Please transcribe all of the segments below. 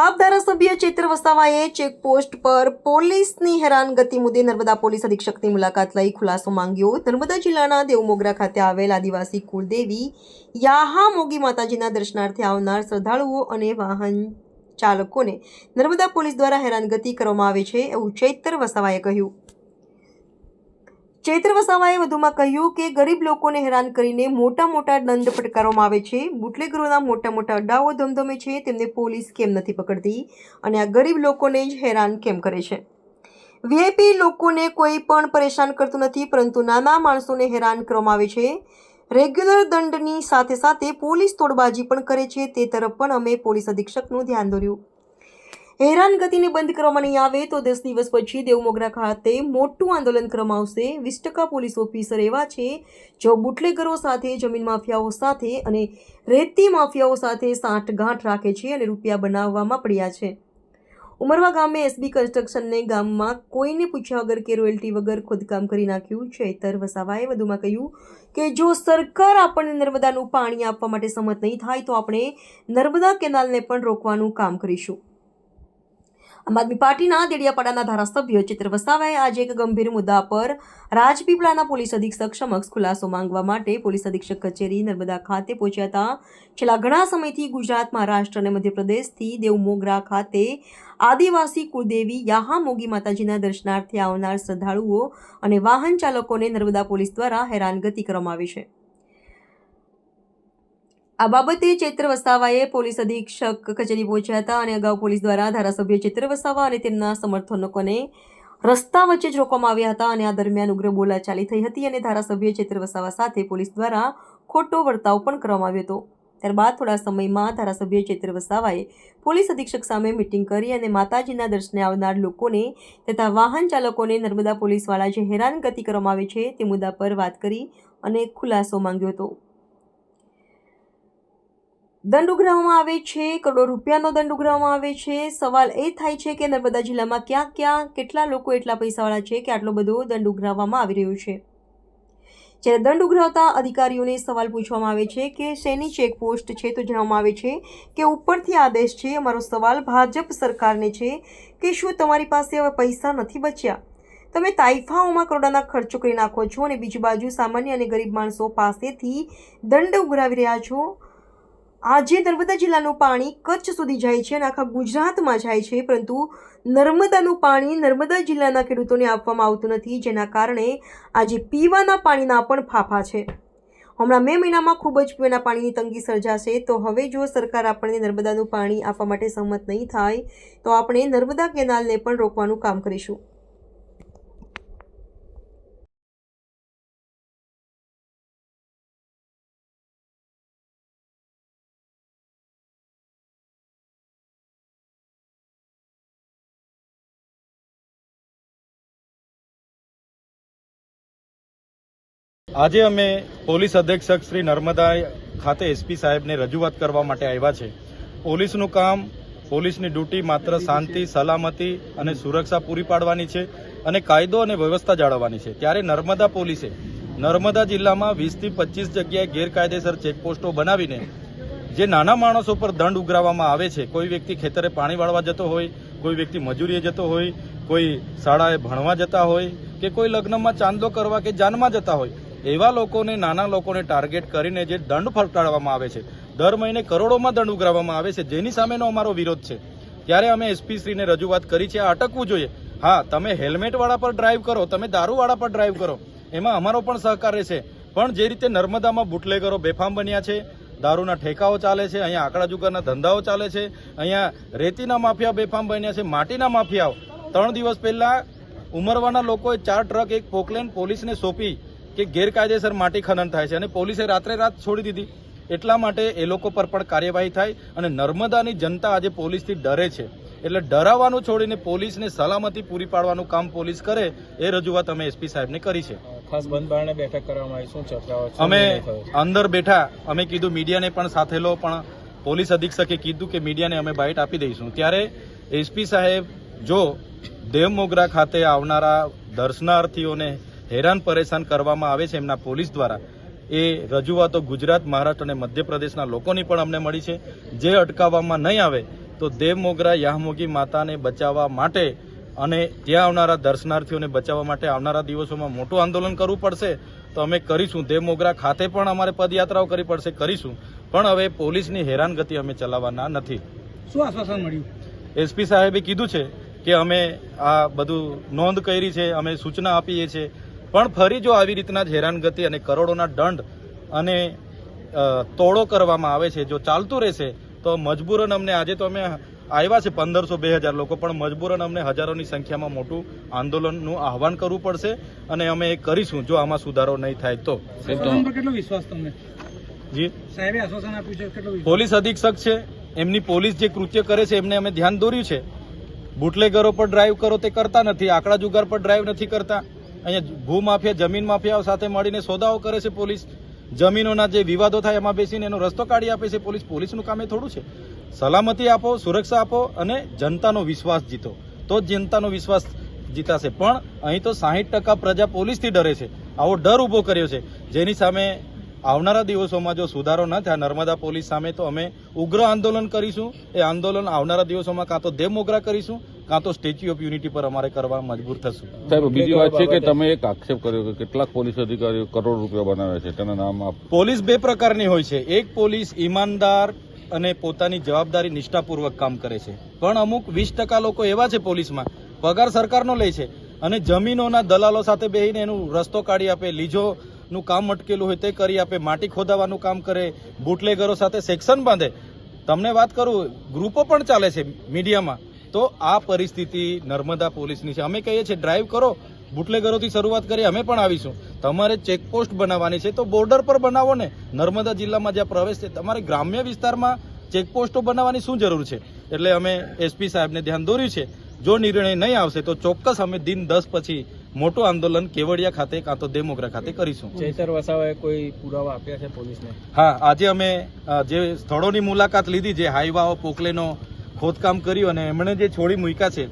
આપ ધારાસભ્ય ચૈત્ર વસાવાએ ચેકપોસ્ટ પર પોલીસની હેરાનગતિ મુદ્દે નર્મદા પોલીસ અધિક્ષકની મુલાકાત લઈ ખુલાસો માંગ્યો. નર્મદા જિલ્લાના દેવમોગરા ખાતે આવેલ આદિવાસી કુળદેવી યાહા મોગી માતાજીના દર્શનાર્થે આવનાર શ્રદ્ધાળુઓ અને વાહન ચાલકોને નર્મદા પોલીસ દ્વારા હેરાનગતિ કરવામાં આવે છે એવું ચૈત્ર વસાવાએ કહ્યું. ચૈત્ર વસાવાએ વધુમાં કહ્યું કે ગરીબ લોકોને હેરાન કરીને મોટા મોટા દંડ ફટકારવામાં આવે છે. બુટલેગરોના મોટા મોટા અડ્ડાઓ ધમધમે છે. તેમને પોલીસ કેમ નથી પકડતી? અને આ ગરીબ લોકોને જ હેરાન કેમ કરે છે? વીઆઈપી લોકોને કોઈ પણ પરેશાન કરતું નથી, પરંતુ નાના માણસોને હેરાન કરવામાં આવે છે. રેગ્યુલર દંડની સાથે સાથે પોલીસ તોડબાજી પણ કરે છે. તે તરફ પણ અમે પોલીસ અધિક્ષકનું ધ્યાન દોર્યું. હેરાનગતિને બંધ કરવામાં નહીં આવે તો દસ દિવસ પછી દેવમોગરા ખાતે મોટું આંદોલન કરવામાં વીસ ટકા પોલીસ ઓફિસર એવા છે જો બુટલેગરો સાથે, જમીન માફિયાઓ સાથે અને રેતી માફિયાઓ સાથે સાંઠગાંઠ રાખે છે અને રૂપિયા બનાવવામાં પડ્યા છે. ઉમરવા ગામે એસબી કન્સ્ટ્રક્શનને ગામમાં કોઈને પૂછ્યા વગર કે રોયલ્ટી વગર ખોદકામ કરી નાખ્યું. ચૈતર વસાવાએ વધુમાં કહ્યું કે, જો સરકાર આપણને નર્મદાનું પાણી આપવા માટે સંમત નહીં થાય તો આપણે નર્મદા કેનાલને પણ રોકવાનું કામ કરીશું. આમ આદમી પાર્ટીના દેડિયાપાડાના ધારાસભ્ય ચિત્ર વસાવાએ આજે એક ગંભીર મુદ્દા પર રાજપીપળાના પોલીસ અધિક્ષક સમક્ષ ખુલાસો માંગવા માટે પોલીસ અધિક્ષક કચેરી નર્મદા ખાતે પહોંચ્યા હતા. છેલ્લા ઘણા સમયથી ગુજરાત, મહારાષ્ટ્ર અને મધ્યપ્રદેશથી દેવમોગરા ખાતે આદિવાસી કુળદેવી યાહા મોગી માતાજીના દર્શનાર્થે આવનાર શ્રદ્ધાળુઓ અને વાહન ચાલકોને નર્મદા પોલીસ દ્વારા હેરાનગતિ કરવામાં આવી છે. આ બાબતે ચૈત્ર વસાવાએ પોલીસ અધિક્ષક કચેરી પહોંચ્યા હતા અને અગાઉ પોલીસ દ્વારા ધારાસભ્ય ચૈત્ર વસાવા અને તેમના સમર્થકોને રસ્તા વચ્ચે જ રોકવામાં આવ્યા હતા અને આ દરમિયાન ઉગ્ર બોલાચાલી થઈ હતી અને ધારાસભ્ય ચૈત્ર વસાવા સાથે પોલીસ દ્વારા ખોટો વર્તાવ પણ કરવામાં આવ્યો હતો. ત્યારબાદ થોડા સમયમાં ધારાસભ્ય ચૈત્ર વસાવાએ પોલીસ અધિક્ષક સામે મિટિંગ કરી અને માતાજીના દર્શને આવનાર લોકોને તથા વાહન ચાલકોને નર્મદા પોલીસવાળા જે હેરાનગતિ કરવામાં આવે છે તે મુદ્દા પર વાત કરી અને ખુલાસો માંગ્યો હતો. દંડ ઉઘરાવવામાં આવે છે, કરોડો રૂપિયાનો દંડ ઉઘરાવવામાં આવે છે. સવાલ એ થાય છે કે નર્મદા જિલ્લામાં ક્યાં ક્યાં, કેટલા લોકો એટલા પૈસાવાળા છે કે આટલો બધો દંડ ઉઘરાવવામાં આવી રહ્યો છે? જ્યારે દંડ ઉઘરાવતા અધિકારીઓને સવાલ પૂછવામાં આવે છે કે શેની ચેકપોસ્ટ છે તો જણાવવામાં આવે છે કે ઉપરથી આદેશ છે, અમારો સવાલ ભાજપ સરકારને છે કે શું તમારી પાસે હવે પૈસા નથી બચ્યા? તમે તાઇફાઓમાં કરોડોના ખર્ચો કરી નાખો છો અને બીજી બાજુ સામાન્ય અને ગરીબ માણસો પાસેથી દંડ ઉઘરાવી રહ્યા છો? આજે નર્મદા જિલ્લાનું પાણી કચ્છ સુધી જાય છે અને આખા ગુજરાતમાં જાય છે, પરંતુ નર્મદાનું પાણી નર્મદા જિલ્લાના ખેડૂતોને આપવામાં આવતું નથી, જેના કારણે આજે પીવાના પાણીના પણ ફાફા છે. હમણાં મે મહિનામાં ખૂબ જ પીવાના પાણીની તંગી સર્જાશે, તો હવે જો સરકાર આપણને નર્મદાનું પાણી આપવા માટે સંમત નહીં થાય, તો આપણે નર્મદા કેનાલને પણ રોકવાનું કામ કરીશું. આજે અમે પોલીસ અધિક્ષક શ્રી નર્મદા ખાતે એસપી સાહેબને રજૂઆત કરવા માટે આવ્યા છે. પોલીસનું કામ પોલીસની ડ્યુટી માત્ર શાંતિ, સલામતી અને સુરક્ષા પૂરી પાડવાની છે અને કાયદો અને વ્યવસ્થા જાળવવાની છે. ત્યારે નર્મદા પોલીસે નર્મદા જિલ્લામાં વીસથી પચીસ જગ્યાએ ગેરકાયદેસર ચેકપોસ્ટો બનાવીને જે નાના માણસો પર દંડ ઉઘરાવવામાં આવે છે, કોઈ વ્યક્તિ ખેતરે પાણી વાળવા જતો હોય, કોઈ વ્યક્તિ મજૂરીએ જતો હોય, કોઈ શાળાએ ભણવા જતા હોય કે કોઈ લગ્નમાં ચાંદલો કરવા કે જાનમાં જતા હોય એવા લોકોને, નાના લોકોને ટાર્ગેટ કરીને જે દંડ ફટકારવામાં આવે છે. દર મહિને કરોડોમાં દંડ ઉઘરાવવામાં આવે છે. જેની સામેનો અમારો વિરોધ છે. ત્યારે અમે એસપી શ્રીને રજૂઆત કરી છે અટકવું જોઈએ. હા, તમે હેલ્મેટવાળા પર ડ્રાઈવ કરો, તમે દારૂવાળા પર ડ્રાઈવ કરો. એમાં અમારો પણ સહકાર રહેશે. પણ જે રીતે નર્મદામાં બુટલેગરો બેફામ બન્યા છે, દારૂના ઠેકાઓ ચાલે છે, અહીંયા આંકડા જુગારના ધંધાઓ ચાલે છે, અહીંયા રેતીના માફિયા બેફામ બન્યા છે, માટીના માફિયાઓ. ત્રણ દિવસ પહેલાં ઉમરવાના લોકોએ ચાર ટ્રક એક પોકલેન પોલીસને સોંપી. કે ગેરકાયદેસર માટી ખનન થાય છે અને પોલીસે રાત્રે રાત છોડી દીધી. એટલા માટે એ લોકો પર પણ કાર્યવાહી થાય અને નર્મદાની જનતા આજે પોલીસથી ડરે છે. એટલે ડરાવવાનું છોડીને પોલીસને સલામતી પૂરી પાડવાનું કામ પોલીસ કરે એ રજૂઆત અમે એસપી સાહેબને કરી છે. ખાસ બંધ બારણે બેઠક કરવામાં આવી. શું ચર્ચા અમે? અંદર બેઠા અમે કીધું મીડિયાને પણ સાથે લો પણ પોલીસ અધિક્ષકે કીધું કે મીડિયાને અમે બાઇટ આપી દઈશું. ત્યારે એસપી સાહેબ જો દેવમોગરા ખાતે આવનારા દર્શનાર્થીઓને હેરાન પરેશાન કરવામાં આવે છે એમના પોલીસ દ્વારા. એ રજૂઆતો ગુજરાત મહારાષ્ટ્ર અને મધ્યપ્રદેશના લોકોની પણ અમને મળી છે. જે અટકાવવામાં નહીં આવે તો દેવ મોગરા યાહમોગી માતાને બચાવવા માટે અને ત્યાં આવનારા દર્શનાર્થીઓને બચાવવા માટે આવનારા દિવસોમાં મોટું આંદોલન કરવું પડશે. તો અમે કરીશું. દેવ મોગરા ખાતે પણ અમારે પદયાત્રાઓ કરવી પડશે કરીશું. પણ હવે પોલીસની હેરાનગતિ અમે ચલાવવાના નથી. શું આશ્વાસન મળ્યું? એસપી સાહેબે કીધું છે કે અમે આ બધું નોંધ કરી છે અમે સૂચના આપીએ છીએ. પણ ફરી જો આવી રીતના જ હેરાનગતિ અને કરોડોના દંડ અને તોડો કરવામાં આવે છે જો ચાલતું રહેશે તો મજબૂરન અમને આજે તો અમે આવ્યા છે પંદરસો બે હજાર લોકો પણ મજબૂરન અમને હજારોની સંખ્યામાં મોટું આંદોલનનું આહવાન કરવું પડશે અને અમે એ કરીશું જો આમાં સુધારો નહીં થાય તો. કેટલો વિશ્વાસ તમને? જી? સાહેબે આશ્વાસન આપ્યું છે કેટલો પોલીસ અધિક્ષક છે એમની પોલીસ જે કૃત્ય કરે છે એમને અમે ધ્યાન દોર્યું છે. બુટલેગરો પર ડ્રાઈવ કરો તે કરતા નથી આંકડા જુગાર પર ડ્રાઈવ નથી કરતા. અહીંયા ભૂ માફિયા જમીન માફિયાઓ સાથે મળીને સોદાઓ કરે છે પોલીસ. જમીનોના જે વિવાદો થાય એમાં બેસીને એનો રસ્તો કાઢી આપે છે પોલીસ. પોલીસનું કામ એ થોડું છે. સલામતી આપો, સુરક્ષા આપો અને જનતાનો વિશ્વાસ જીતો. તો જ જનતાનો વિશ્વાસ જીતાશે. પણ અહીં તો સાહીઠ ટકા પ્રજા પોલીસથી ડરે છે. આવો ડર ઊભો કર્યો છે. જેની સામે આવનારા દિવસોમાં જો સુધારો ન થાય, નર્મદા પોલીસ સામે તો અમે ઉગ્ર આંદોલન કરીશું. એ આંદોલન આવનારા દિવસોમાં કાં તો દેવ મોગરા કરીશું કાં તો સ્ટેચ્યુ ઓફ યુનિટી પર અમારે કરવા મજબૂર થશું. સાહેબ બીજી વાત છે કે તમે એક આક્ષેપ કર્યો કે કેટલાક પોલીસ અધિકારીઓ કરોડ રૂપિયા બનાવે છે તેના નામ આપ પોલીસ બે પ્રકારની હોય છે. એક પોલીસ ઈમાનદાર અને પોતાની જવાબદારી નિષ્ઠાપૂર્વક કામ કરે છે. પણ અમુક વીસ ટકા લોકો એવા છે પોલીસમાં પગાર સરકારનો લે છે અને જમીનોના દલાલો સાથે બેસીને એનું રસ્તો કાઢી આપે લીજોનું કામ અટકેલું હોય તે કરી આપે માટી ખોદાવાનું કામ કરે બુટલેગરો સાથે સેક્શન બાંધે. તમને વાત કરું ગ્રુપો પણ ચાલે છે મીડિયામાં. તો આ પરિસ્થિતિ નર્મદા પોલીસની છે. અમે કહીએ છીએ ડ્રાઈવ કરો. બુટલેગરોથી શરૂઆત કરી અમે પણ આવીશું. તમારે ચેકપોસ્ટ બનાવવાની છે તો બોર્ડર પર બનાવો ને. નર્મદા જિલ્લામાં જ્યાં પ્રવેશ છે તમારે ગ્રામ્ય વિસ્તારમાં ચેકપોસ્ટો બનાવવાની શું જરૂર છે? એટલે અમે એસપી સાહેબને ધ્યાન દોર્યું છે જો નિર્ણય નહીં આવશે તો ચોક્કસ અમે દિન દસ પછી મોટું આંદોલન કેવડિયા ખાતે કાં તો દેમોગરા ખાતે કરીશું. ચેતર વસાવાએ કોઈ પુરાવા આપ્યા છે પોલીસને? હા આજે અમે જે સ્થળોની મુલાકાત લીધી જે હાઈવાઓ પોકલેનો ખોદકામ કર્યું અને એમણે જે છોડી મૂક્યા છે,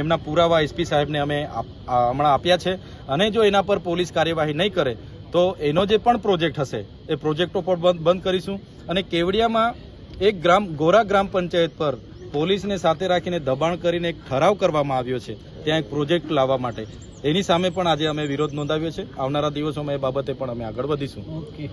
એમના પુરાવા એસપી સાહેબને અમે હમણાં આપ્યા છે. અને જો એના પર પોલીસ કાર્યવાહી નહીં કરે, તો એનો જે પણ પ્રોજેક્ટ હશે, એ પ્રોજેક્ટો પણ બંધ કરીશું. અને કેવડિયામાં એક ગ્રામ, ગોરા ગ્રામ પંચાયત પર પોલીસને સાથે રાખીને દબાણ કરીને એક ઠરાવ કરવામાં આવ્યો છે, ત્યાં એક પ્રોજેક્ટ લાવવા માટે. એની સામે પણ આજે અમે વિરોધ નોંધાવ્યો છે. આવનારા દિવસોમાં એ બાબતે પણ અમે આગળ વધીશું. ઓકે.